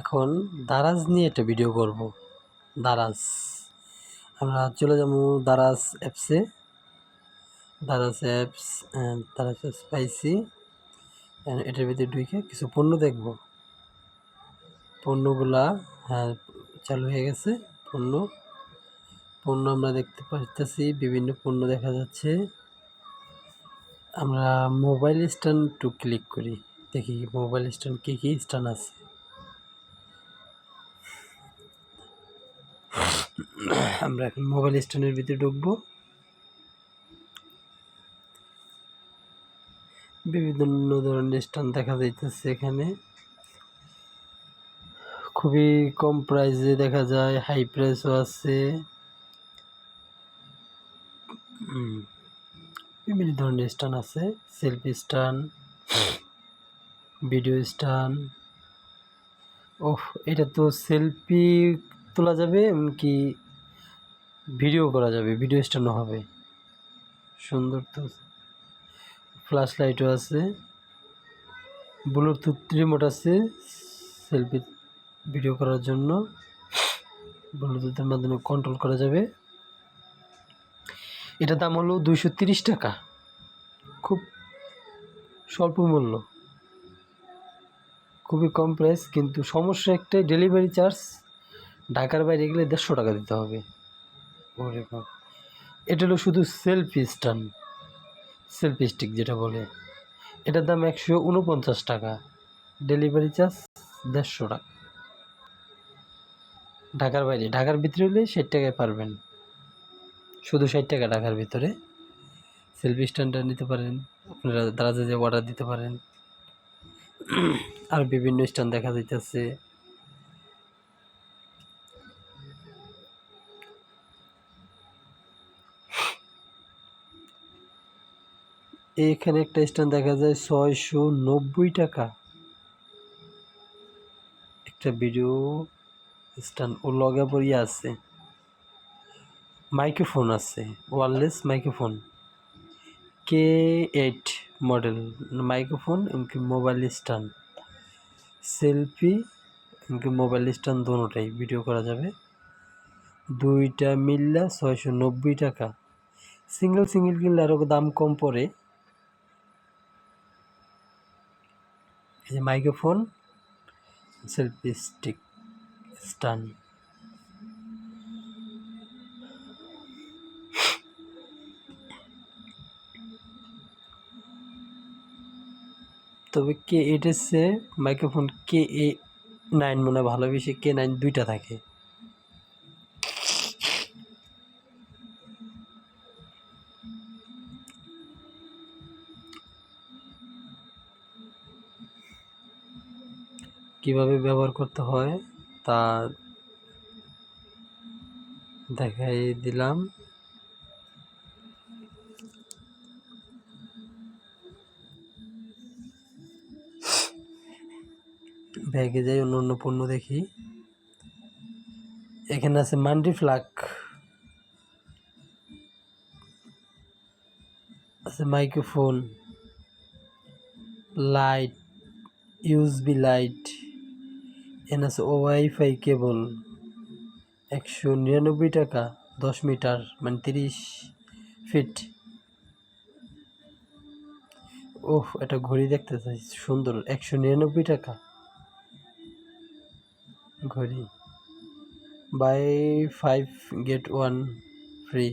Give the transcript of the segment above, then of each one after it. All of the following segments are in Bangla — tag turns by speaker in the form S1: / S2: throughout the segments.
S1: এখন দারাজ নিয়ে একটা ভিডিও করব। দারাজ। আমরা চলে যাব দারাজ অ্যাপসে দারাজ অ্যাপস দারাজ অ্যাপস এটার ভিতরে ঢুকে কিছু পণ্য দেখব। পণ্যগুলা হ্যাঁ চালু হয়ে গেছে, পণ্য। পণ্য আমরা দেখতে পাচ্ছি বিভিন্ন পণ্য দেখা যাচ্ছে। আমরা মোবাইল স্ট্যান্ড টু ক্লিক করি। দেখি মোবাইল স্ট্যান্ড কী কী স্ট্যান্ড আছে। আমরা এখন মোবাইল স্ট্যান্ডের ভিতরে ঢুকবো। বিভিন্ন ধরনের স্ট্যান্ড দেখা যাইতেছে এখানে। খুবই কম প্রাইসে দেখা যায় হাই প্রাইসও আছে। বিভিন্ন ধরনের স্ট্যান্ড আছে সেলফি স্ট্যান্ড ভিডিও স্ট্যান্ড ওহ, এটা তো সেলফি তোলা যাবে, এমনকি ভিডিও করা যাবে, ভিডিও স্ট্যান্ডও হবে। সুন্দর তো। ফ্ল্যাশ লাইটও আছে। ব্লুটুথ রিমোট আছে। সেলফি ভিডিও করার জন্য। ব্লুটুথের মাধ্যমে কন্ট্রোল করা যাবে। এটা দাম হলো দুইশো টাকা। খুব স্বল্প মূল্য। খুবই কম প্রাইস কিন্তু সমস্যা একটাই ডেলিভারি চার্জ ঢাকার বাইরে গেলে দেড়শো টাকা দিতে হবে। ওরে বাপ। এটা হলো শুধু সেলফি স্ট্যান্ড সেলফি স্টিক যেটা বলে। এটার দাম একশো উনপঞ্চাশ টাকা। ডেলিভারি চার্জ দেড়শো টাকা। ঢাকার বাইরে, ঢাকার ভিতরে হলে ষাট টাকায় পারবেন। শুধু ষাট টাকা ঢাকার ভিতরে। সেলফি স্ট্যান্ডটা নিতে পারেন, আপনারা দারাজে যে অর্ডার দিতে পারেন। আর বিভিন্ন স্ট্যান্ড দেখা যাইতেছে। এখানে একটা স্ট্যান্ড দেখা যায় ছয়শো নব্বই টাকা। একটা ভিডিও স্ট্যান্ড ও লগে পড়িয়ে আছে। মাইক্রোফোন আছে, wireless microphone. K eight model, microphone এমনকি মোবাইল স্ট্যান্ড। সেলফি এমনকি মোবাইল স্ট্যান্ড দোনোটাই ভিডিও করা যাবে। দুইটা মিললে ছয়শো নব্বই টাকা। সিঙ্গেল সিঙ্গেল কিনলে আরও দাম কম পড়ে। এই যে মাইক্রোফোন, সেলফি স্টিক স্ট্যান্ড তবে কে এটেসে মাইক্রোফোন কে এ নাইন মনে হয় ভালো বেশি কে নাইন দুইটা থাকে। কীভাবে ব্যবহার করতে হয় তা দেখাই দিলাম। ব্যাগে যাই, অন্য অন্য পণ্য দেখি। এখানে আছে মান্ডি ফ্লাক। আছে মাইক্রোফোন, লাইট, ইউএসবি লাইট। আছে ওয়াইফাই কেবল একশো নিরানব্বই টাকা, দশ মিটার মানে তিরিশ ফিট। ওহ এটা ঘড়ি দেখতে চাই, সুন্দর, একশো নিরানব্বই টাকা। ঘড়ি। Buy five get one free.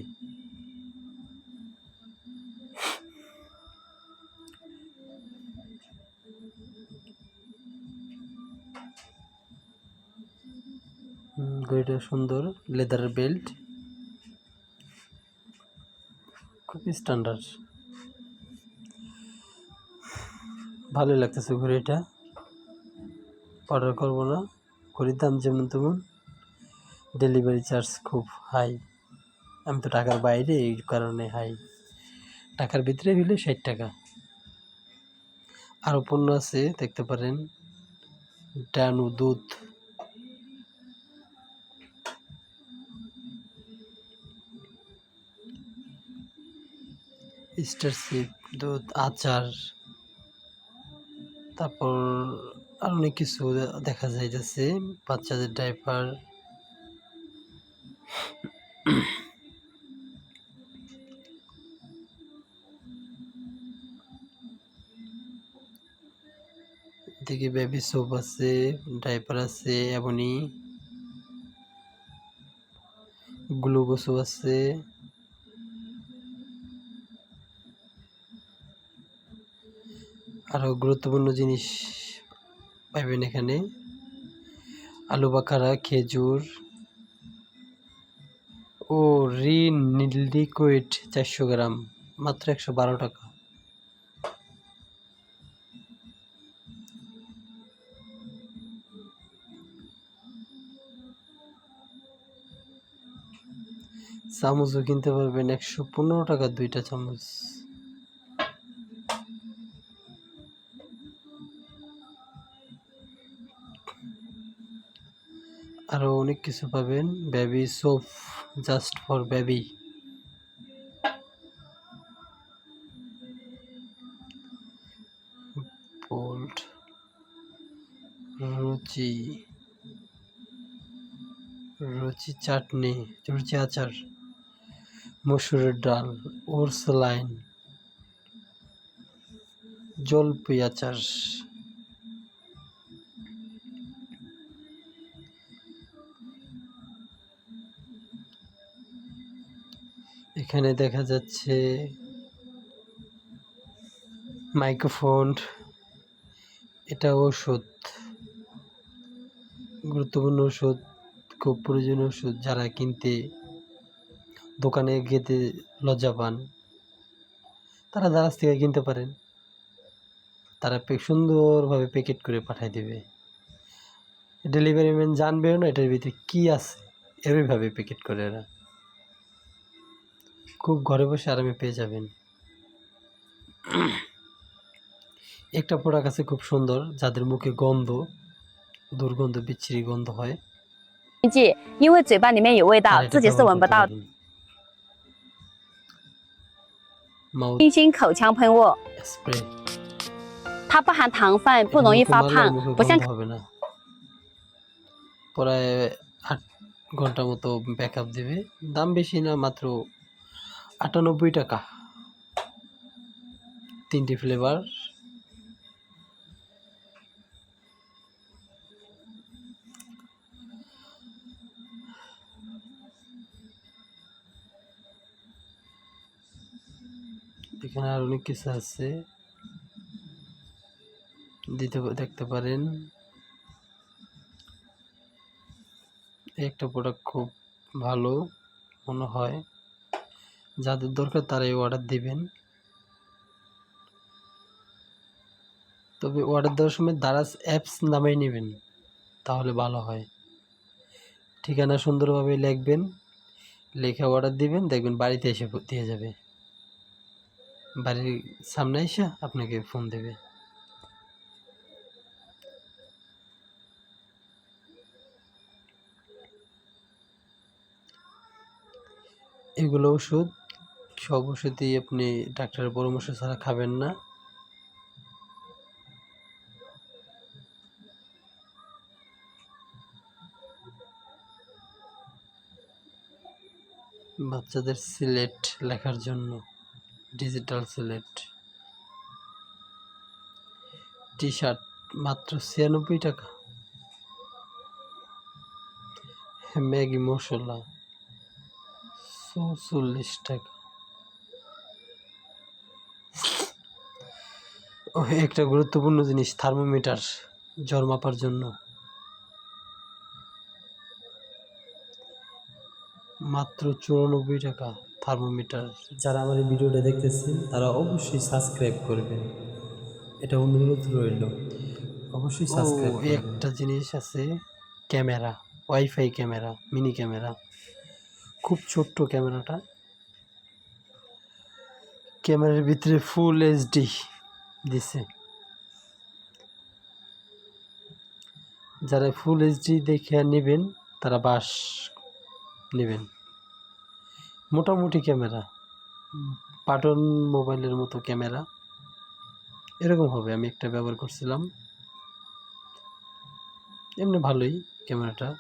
S1: ঘড়িটা সুন্দর লেদারের বেল্ট। খুব স্ট্যান্ডার্ড ভালোই লাগতেছে ঘড়িটা। অর্ডার করব না। ঘড়ির দাম যেমন তেমন। ডেলিভারি চার্জ খুব হাই আমি তো টাকার বাইরে, এই কারণে হাই টাকার ভিতরে হইলে ষাট টাকা। আরও পণ্য আছে, দেখতে পারেন। ডানু দুধ। স্টারশিপ দুধ, আচার, তারপর আর অনেক কিছু দেখা যাইতেছে, বাচ্চাদের ডাইপার। এদিকে বেবি সোপ আছে ডাইপার আছে এমনই গ্লুকোসও আছে। আরও গুরুত্বপূর্ণ জিনিস পাইবেন এখানে। আলু বাখারা, খেজুর ও রিন লিকুইড চারশো গ্রাম, মাত্র একশো বারো টাকা। চামচও কিনতে পারবেন একশো পনেরো টাকা দুইটা চামচ। আরও অনেক কিছু পাবেন। Baby soap just for baby bolt Ruchi Ruchi চাটনি রুচি আচার মসুরের ডাল ওরস লাইন জলপি আচার এখানে দেখা যাচ্ছে মাইক্রোফোন। এটা ওষুধ গুরুত্বপূর্ণ ওষুধ খুব প্রয়োজনীয় ওষুধ যারা কিনতে দোকানে গেতে লজ্জা পান। তারা দারাজ থেকে কিনতে পারেন। তারা সুন্দরভাবে প্যাকেট করে পাঠিয়ে দেবে। ডেলিভারি ম্যান জানবেও না এটার ভিতরে কী আছে। এভাবে প্যাকেট করে এরা। খুব ঘরে বসে আরামে পেয়ে যাবেন একটা প্রোডাক্ট আছে খুব সুন্দর যাদের মুখে গন্ধ দুর্গন্ধ বিচ্ছিরি গন্ধ হয়
S2: 剂，因为嘴巴里面有味道
S1: তারা，এটা
S2: 自己是
S1: ব্যবহার
S2: 闻不
S1: করতে
S2: 到。
S1: পারেন। মাউথ
S2: 清新口腔喷雾，
S1: স্প্রে
S2: 它不含糖分，不容易发胖，不像
S1: হবে না প্রায় আট ঘন্টা মতো ব্যাকআপ দেবে দাম বেশি না মাত্র আটানব্বই টাকা। তিনটি ফ্লেভার এখানে আর অনেক কিছু আছে। দিতে দেখতে পারেন। একটা প্রোডাক্ট খুব ভালো মনে হয়। যাদের দরকার তারাই অর্ডার দিবেন। তবে অর্ডার দেওয়ার সময় দারাজ অ্যাপস নামেই নেবেন, তাহলে ভালো হয়। ঠিকানা সুন্দরভাবে লিখবেন, লেখা অর্ডার দিবেন, দেখবেন বাড়িতে এসে দিয়ে যাবে। বাড়ির সামনে এসে আপনাকে ফোন দেবে। এগুলো ওষুধ সব ওষুধই আপনি ডাক্তারের পরামর্শ ছাড়া খাবেন না। বাচ্চাদের সিলেট লেখার জন্য, ডিজিটাল সিলেট টি শার্ট মাত্র ছিয়ানব্বই টাকা। ম্যাগি মশলা, চৌচল্লিশ টাকা। একটা গুরুত্বপূর্ণ জিনিস থার্মোমিটার জ্বর মাপার জন্য। মাত্র চুরানব্বই টাকা থার্মোমিটার যারা আমার এই ভিডিওটা দেখতেছেন তারা অবশ্যই সাবস্ক্রাইব করবেন। এটা অনুরোধ রইল। অবশ্যই সাবস্ক্রাইব একটা জিনিস আছে camera WiFi camera mini camera. খুব ছোট্ট ক্যামেরাটা। ক্যামেরার ভিতরে ফুল এইচডি দিছে। যারা ফুল এইচডি দেখে নেবেন, তারা বাস নেবেন। মোটামুটি ক্যামেরা। বাটন মোবাইলের মতো ক্যামেরা। এরকম হবে, আমি একটা ব্যবহার করছিলাম। এমনি ভালোই ক্যামেরাটা।